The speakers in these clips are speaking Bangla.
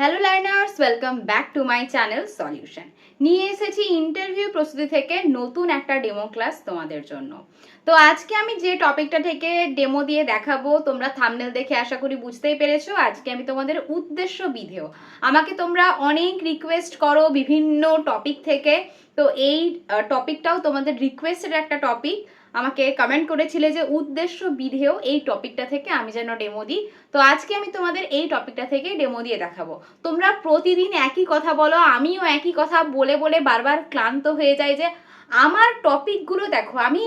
Hello learners welcome back to my channel solution নিয়ে এসেছি ইন্টারভিউ প্রস্তুতি থেকে নতুন একটা ডেমো ক্লাস তোমাদের জন্য। তো আজকে আমি যে টপিকটা থেকে ডেমো দিয়ে দেখাবো, তোমরা থামনেল দেখে আশা করি বুঝতেই পেরেছ। আজকে আমি তোমাদের উদ্দেশ্য বিধেয়। আমাকে তোমরা অনেক রিকোয়েস্ট করো বিভিন্ন টপিক থেকে। তো এই টপিকটাও তোমাদের রিকোয়েস্টের একটা টপিক আমাকে কমেন্ট করেছিলে যে উদ্দেশ্য বিধেয় এই টপিকটা থেকে আমি যেন ডেমো দিই। তো আজকে আমি তোমাদের এই টপিকটা থেকে ডেমো দিয়ে দেখাবো। তোমরা প্রতিদিন একই কথা বলো, আমিও একই কথা বলে বলে বারবার ক্লান্ত হয়ে যাই যে আমার টপিকগুলো দেখো, আমি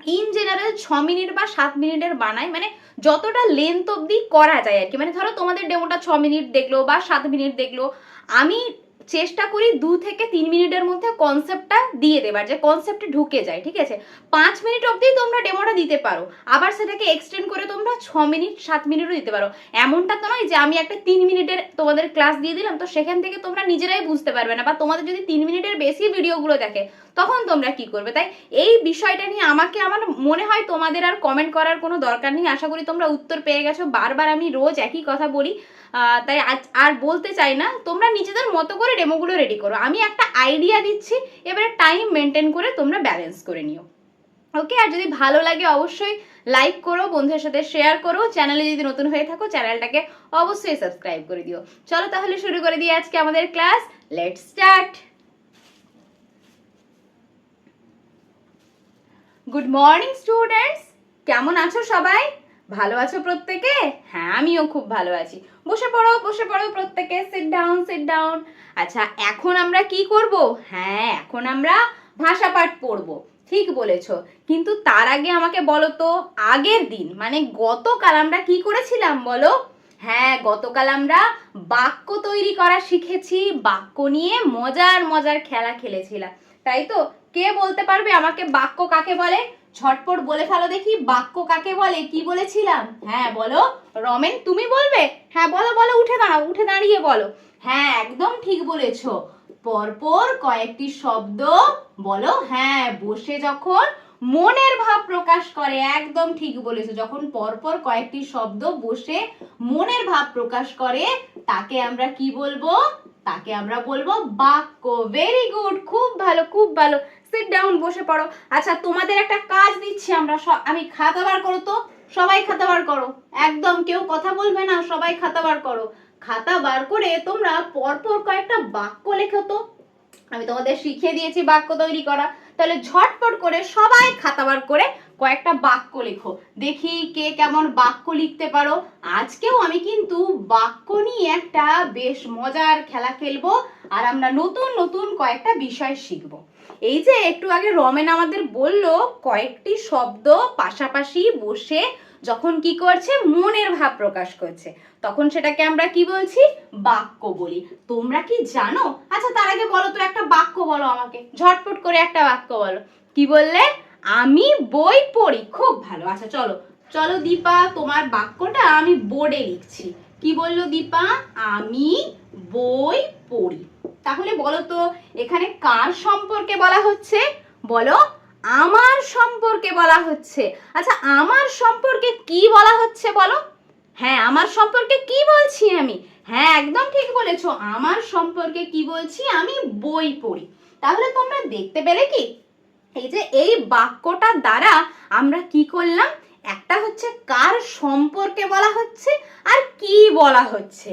ইন জেনারেল ছ মিনিট বা সাত মিনিটের বানাই মানে যতটা লেন্থ অবধি করা যায় আর কি। মানে ধরো তোমাদের ডেমোটা ছ মিনিট দেখল বা সাত মিনিট দেখল, আমি চেষ্টা করি দু থেকে তিন মিনিটের মধ্যে কনসেপ্টটা দিয়ে দেবার, যে কনসেপ্টে ঢুকে যায়, ঠিক আছে? পাঁচ মিনিট অবধি তোমরা ডেমোটা দিতে পারো। আবার সেটাকে এক্সটেন্ড করে তোমরা ছ মিনিট, সাত মিনিটও দিতে পারো। এমনটা তো নয় যে আমি একটা তিন মিনিটের তোমাদের ক্লাস দিয়ে দিলাম, তো সেখান থেকে তোমরা নিজেরাই বুঝতে পারবে না, বা তোমাদের যদি তিন মিনিটের বেশি ভিডিওগুলো দেখে, তখন তোমরা কি করবে? তাই এই বিষয়টা নিয়ে আমাকে আমার মনে হয় তোমাদের আর কমেন্ট করার কোনো দরকার নেই। আশা করি তোমরা উত্তর পেয়ে গেছো। বারবার আমি রোজ একই কথা বলি। তাই আর বলতে চাই না। তোমরা নিজেদের মতো করে ডেমোগুলো রেডি করো। আমি একটা আইডিয়া দিচ্ছি, এবারে টাইম মেনটেন করে তোমরা ব্যালেন্স করে নিও। ওকে আর যদি ভালো লাগে অবশ্যই লাইক করো, বন্ধুদের সাথে শেয়ার করো। চ্যানেলে যদি নতুন হয়ে থাকো চ্যানেলটাকে অবশ্যই সাবস্ক্রাইব করে দিও। চলো তাহলে শুরু করে দিই আজকে আমাদের class late start good morning students কেমন আছো সবাই? ভালো আছো প্রত্যেকে? হ্যাঁ আমিও খুব ভালো আছি। বসে পড়ো বসে পড়ো প্রত্যেকে সিট ডাউন সিট ডাউন আচ্ছা এখন আমরা কি করব? হ্যাঁ এখন আমরা ভাষা পাঠ পড়ব। ঠিক বলেছ। কিন্তু তার আগে আমাকে বলো তো, আগের দিন মানে গতকাল আমরা কি করেছিলাম বলো? হ্যাঁ গতকাল আমরা বাক্য তৈরি করা শিখেছি, বাক্য নিয়ে মজার মজার খেলা খেলেছিলাম। তাই তো? কে বলতে পারবে আমাকে? বাক্য কাকে বলে? ঝটপট বলে ফেলো দেখি, বাক্য কাকে বলে, কি বলেছিলাম? হ্যাঁ বলো। রমেন, তুমি বলবে? হ্যাঁ বলো বলো, উঠে দাঁড়াও, উঠে দাঁড়িয়ে বলো। হ্যাঁ একদম ঠিক বলেছ। পরপর কয়েকটি শব্দ, বলো হ্যাঁ বসে যখন মনের ভাব প্রকাশ করে, একদম ঠিক বলেছ। যখন পরপর কয়েকটি শব্দ বসে মনের ভাব প্রকাশ করে, তাকে আমরা কি বলব? তাকে আমরা বলব বাক্য। ভেরি গুড খুব ভালো খুব ভালো। সিট ডাউন বসে পড়ো। আচ্ছা তোমাদের একটা কাজ দিচ্ছি আমরা আমি খাতা বার করো তো? সবাই খাতা বার করো। একদম কেউ কথা বলবে না, সবাই খাতা বার করো। খাতা বার করে তোমরা পরপর কয়েকটা বাক্য লেখো তো। আমি তোমাদের শিখিয়ে দিয়েছি বাক্য তৈরি করা। তাহলে ঝটপট করে সবাই খাতা বার করে কয়েকটা বাক্য লেখো। দেখি কে কেমন বাক্য লিখতে পারো। আজকেও আমি কিন্তু বাক্য নিয়ে একটা বেশ মজার খেলা খেলব। আর আমরা নতুন নতুন কয়েকটা বিষয় শিখব। এই যে একটু আগে রমেন আমাদের বলল, কয়েকটি শব্দ পাশাপাশি বসে যখন কি করছে, মনের ভাব প্রকাশ করছে। তখন সেটাকে আমরা কি বলছি? বাক্য বলি। তোমরা কি জানো? আচ্ছা তার আগে বলো তো একটা বাক্য বলো আমাকে। ঝটপট করে একটা বাক্য বলো। কি বললে? আমি বই পড়ি, খুব ভালো। আচ্ছা চলো। চলো দীপা, তোমার বাক্যটা আমি বোর্ডে লিখছি। কি বলল দীপা? আমি বই পড়ি। তাহলে বলো তো এখানে কার সম্পর্কে বলা হচ্ছে? বলো, আমার সম্পর্কে বলা হচ্ছে। আচ্ছা আমার সম্পর্কে কি বলা হচ্ছে বলো? হ্যাঁ আমার সম্পর্কে কি বলছি আমি? হ্যাঁ একদম ঠিক বলেছ। আমার সম্পর্কে কি বলছি? আমি বই পড়ি। তাহলে তোমরা দেখতে পেলে কি? এই যে এই বাক্যটার দ্বারা আমরা কি করলাম? একটা হচ্ছে কার সম্পর্কে বলা হচ্ছে আর কি বলা হচ্ছে।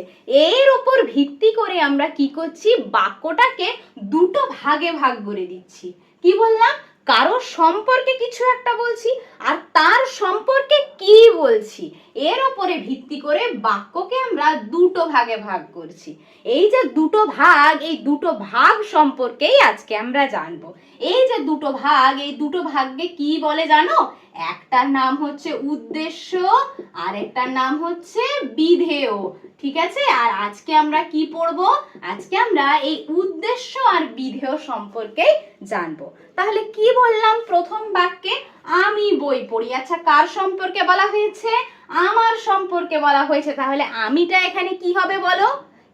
এর উপর ভিত্তি করে আমরা কি করছি? বাক্যটাকে দুটো ভাগে ভাগ করে দিচ্ছি। কি বললাম? কারও সম্পর্কে কিছু একটা বলছি আর তার সম্পর্কে কি বলছি? এর ওপরে ভিত্তি করে বাক্যকে আমরা দুটো ভাগে ভাগ করছি। এই যে দুটো ভাগ, এই দুটো ভাগ সম্পর্কেই আজকে আমরা জানব। এই যে দুটো ভাগ, এই দুটো ভাগকে কি বলে জানো? একটার নাম হচ্ছে উদ্দেশ্য আর একটার নাম হচ্ছে বিধেয়। ঠিক আছে? আর আজকে আমরা কি পড়ব? আজকে আমরা এই উদ্দেশ্য আর বিধেয় সম্পর্কে জানব। তাহলে কি বললাম প্রথম বাক্যে? আমি বই পড়ি। আচ্ছা কার সম্পর্কে বলা হয়েছে? আমার সম্পর্কে বলা হয়েছে। তাহলে আমিটা এখানে কি হবে বলো?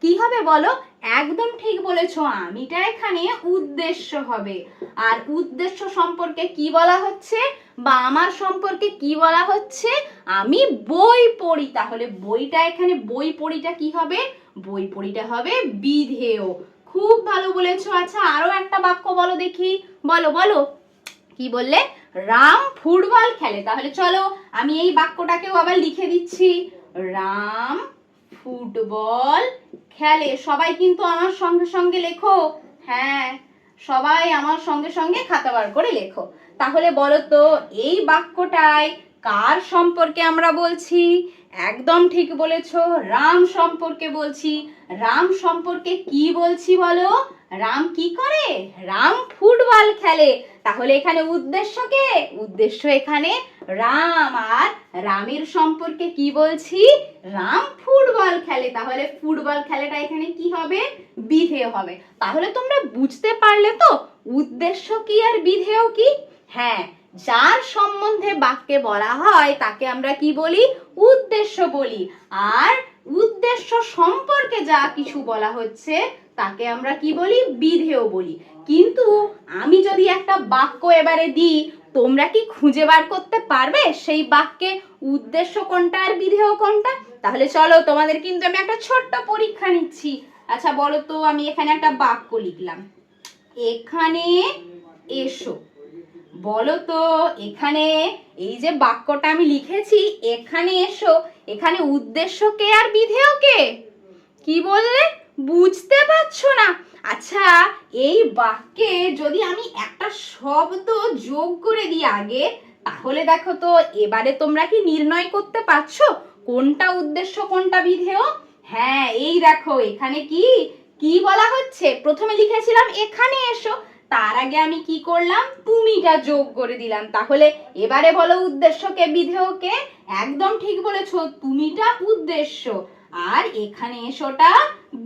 কি হবে বলো? একদম ঠিক বলেছ, আমিটা এখানে উদ্দেশ্য হবে। আর উদ্দেশ্য সম্পর্কে কি বলা হচ্ছে? বা আমার সম্পর্কে কি বলা হচ্ছে? আমি বই পড়ি। তাহলে বইটা এখানে, বই পড়িটা কি হবে? বই পড়িটা হবে বিধেয়। খুব ভালো বলেছ। আচ্ছা আরও একটা বাক্য বলো দেখি। বলো বলো। কি বললে? রাম ফুটবল খেলে। তাহলে চলো, আমি এই বাক্যটাকেও আবার লিখে দিচ্ছি। রাম ফুটবল খেলে। সবাই কিন্তু আমার সঙ্গে সঙ্গে লেখো। হ্যাঁ সবাই আমার সঙ্গে সঙ্গে খাতা বার করে লেখো। তাহলে বলো তো, এই বাক্যটায় কার সম্পর্কে আমরা বলছি? একদম ঠিক বলেছ, রাম সম্পর্কে বলছি। রাম সম্পর্কে কি বলছি বলো? রাম কি করে? রাম ফুটবল খেলে। তাহলে এখানে উদ্দেশ্য কে? উদ্দেশ্য এখানে রাম। আর রামের সম্পর্কে কি বলছি? রাম ফুটবল খেলে। তাহলে ফুটবল খেলাটা এখানে কি হবে? বিধেয় হবে। তাহলে তোমরা বুঝতে পারলে তো উদ্দেশ্য কি আর বিধেয় কি? হ্যাঁ যার সম্বন্ধে বাক্যে বলা হয়, তাকে আমরা কি বলি? উদ্দেশ্য বলি। আর উদ্দেশ্য সম্পর্কে যা কিছু বলা হচ্ছে তাকে আমরা কি বলি? বিধেয় বলি। কিন্তু আমি যদি একটা বাক্য এবারে দিই, তোমরা কি খুঁজে বার করতে পারবে সেই বাক্যে উদ্দেশ্য কোনটা আর বিধেয় কোনটা? তাহলে চলো, তোমাদের কিন্তু আমি একটা ছোট্ট পরীক্ষা নিচ্ছি। আচ্ছা বলো তো, আমি এখানে একটা বাক্য লিখলাম। এখানে এসো। বলো তো, এখানে এই যে বাক্যটা আমি লিখেছি, এখানে এসো। এখানে উদ্দেশ্য কে আর বিধেয় কে? কি বললে? বুঝতে পারছ না? আচ্ছা এই বাক্যে যদি আমি একটা শব্দ যোগ করে দিই আগে, তাহলে দেখো তো, এবারে তোমরা কি নির্ণয় করতে পারছ? কোনটা উদ্দেশ্য, কোনটা বিধেয়? হ্যাঁ এই দেখো, এখানে কি? কি বলা হচ্ছে? প্রথমে লিখেছিলাম, এখানে এসো। তার আগে আমি কি করলাম? তুমিটা যোগ করে দিলাম। তাহলে এবারে বলো উদ্দেশ্যকে বিধেয়কে একদম ঠিক বলেছ, তুমিটা উদ্দেশ্য। আর এখানে এসোটা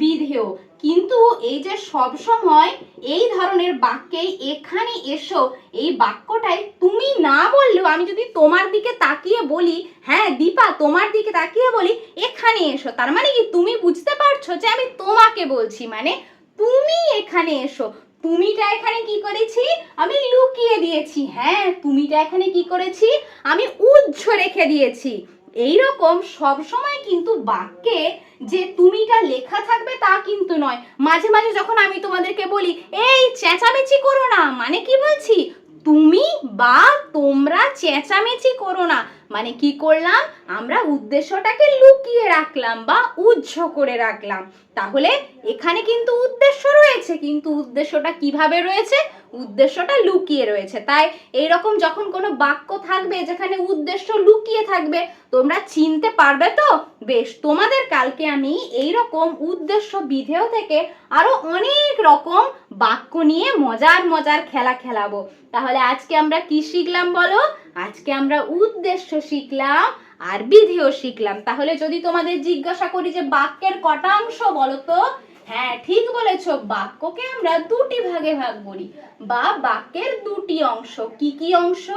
বিধেয়। কিন্তু এই যে সব সময় এই ধরনের বাক্যে এখানে এসো, এই বাক্যটাই তুমি না বললেও আমি যদি তোমার দিকে তাকিয়ে বলি হ্যাঁ দীপা, তোমার দিকে তাকিয়ে বলি, এখানে এসো। তার মানে কি তুমি বুঝতে পারছ যে আমি তোমাকে বলছি? মানে তুমি এখানে এসো। তুমিটা এখানে কি করেছি? আমি লুকিয়ে দিয়েছি। হ্যাঁ তুমিটা এখানে কি করেছি? আমি উজ্জ রেখে দিয়েছি। এই রকম সব সময় কিন্তু বাক্যে যে তুমিটা লেখা থাকবে তা কিন্তু নয়। মাঝে মাঝে যখন আমি তোমাদেরকে বলি, এই চেঁচামেচি করো না। মানে কি বলছি? তুমি বা তোমরা চেঁচামেচি করো না। মানে কি করলাম? আমরা উদ্দেশ্যটাকে লুকিয়ে রাখলাম বা উজ্জ করে রাখলাম। তাহলে এখানে কিন্তু উদ্দেশ্য রয়েছে, কিন্তু উদ্দেশ্যটা কীভাবে রয়েছে? উদ্দেশ্যটা লুকিয়ে রয়েছে। তাই এইরকম যখন কোনো বাক্য থাকবে যেখানে উদ্দেশ্য লুকিয়ে থাকবে, তোমরা চিনতে পারবে তো? বেশ, তোমাদের কালকে আমি এই রকম উদ্দেশ্য বিধেয় থেকে আরও অনেক রকম বাক্য নিয়ে মজার মজার খেলা খেলাবো। তাহলে আজকে আমরা কি শিখলাম বলো? আজকে আমরা উদ্দেশ্য শিখলাম আর বিধেয় শিখলাম। তাহলে যদি তোমাদের জিজ্ঞাসা করি যে বাক্যের কটা অংশ বলো তো? হ্যাঁ ঠিক বলেছ, বাক্যকে আমরা দুটি ভাগে ভাগ করি। বা বাক্যের দুটি অংশ। কি কি অংশ?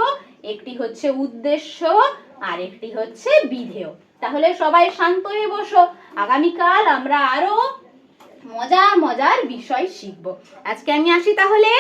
একটি হচ্ছে উদ্দেশ্য, আর একটি হচ্ছে বিধেয় তাহলে সবাই শান্ত হয়ে বসো। আগামীকাল আমরা আরও মজার মজার বিষয় শিখব। আজকে আমি আসি তাহলে।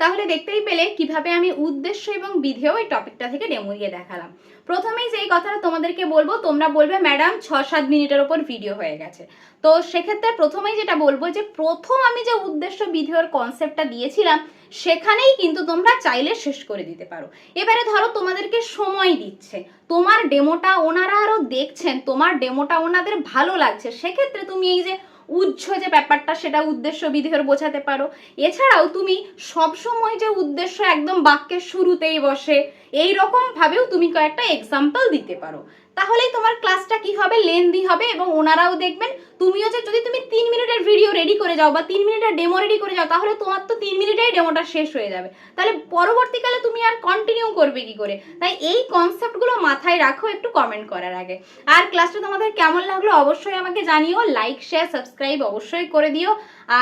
তাহলে দেখতেই পেলে কীভাবে আমি উদ্দেশ্য এবং বিধেয় এই টপিকটা থেকে ডেমো দিয়ে দেখালাম। প্রথমেই যেই কথাটা তোমাদেরকে বলব, তোমরা বলবে, ম্যাডাম ছ সাত মিনিটের ওপর ভিডিও হয়ে গেছে। তো সেক্ষেত্রে প্রথমেই যেটা বলব যে, প্রথম আমি যে উদ্দেশ্য বিধেয়র কনসেপ্টটা দিয়েছিলাম, সেখানেই কিন্তু তোমরা চাইলে শেষ করে দিতে পারো। এবারে ধরো তোমাদেরকে সময় দিচ্ছে। তোমার ডেমোটা ওনারা আরও দেখছেন, তোমার ডেমোটা ওনাদের ভালো লাগছে। সেক্ষেত্রে তুমি এই যে উজ্জ যে ব্যাপারটা, সেটা উদ্দেশ্য বিধেয়র বোঝাতে পারো। এছাড়াও তুমি সব সময় যে উদ্দেশ্য একদম বাক্যের শুরুতেই বসে এই রকম ভাবেও তুমি কয়েকটা এক্সাম্পল দিতে পারো। তাহলেই তোমার ক্লাসটা কি হবে? লেন্দি হবে এবং ওনারাও দেখবেন, তুমিও যে যদি তুমি তিন মিনিটের ভিডিও রেডি করে যাও বা তিন মিনিটের ডেমো রেডি করে যাও, তাহলে তোমার তো তিন মিনিটেই ডেমোটা শেষ হয়ে যাবে। তাহলে পরবর্তীকালে তুমি আর কন্টিনিউ করবে কি করে? তাই এই কনসেপ্টগুলো মাথায় রাখো একটু কমেন্ট করার আগে। আর ক্লাসটা তোমাদের কেমন লাগল অবশ্যই আমাকে জানিও। লাইক শেয়ার সাবস্ক্রাইব অবশ্যই করে দিও।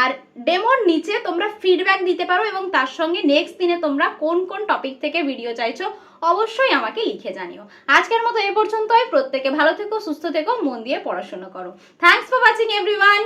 আর ডেমোর নিচে তোমরা ফিডব্যাক দিতে পারো এবং তার সঙ্গে নেক্সট দিনে তোমরা কোন কোন টপিক থেকে ভিডিও চাইছো অবশ্যই আমাকে লিখে জানিও। আজকের মতো এ পর্যন্তই। প্রত্যেকে ভালো থেকো, সুস্থ থেকো, মন দিয়ে পড়াশোনা করো। Thanks for watching everyone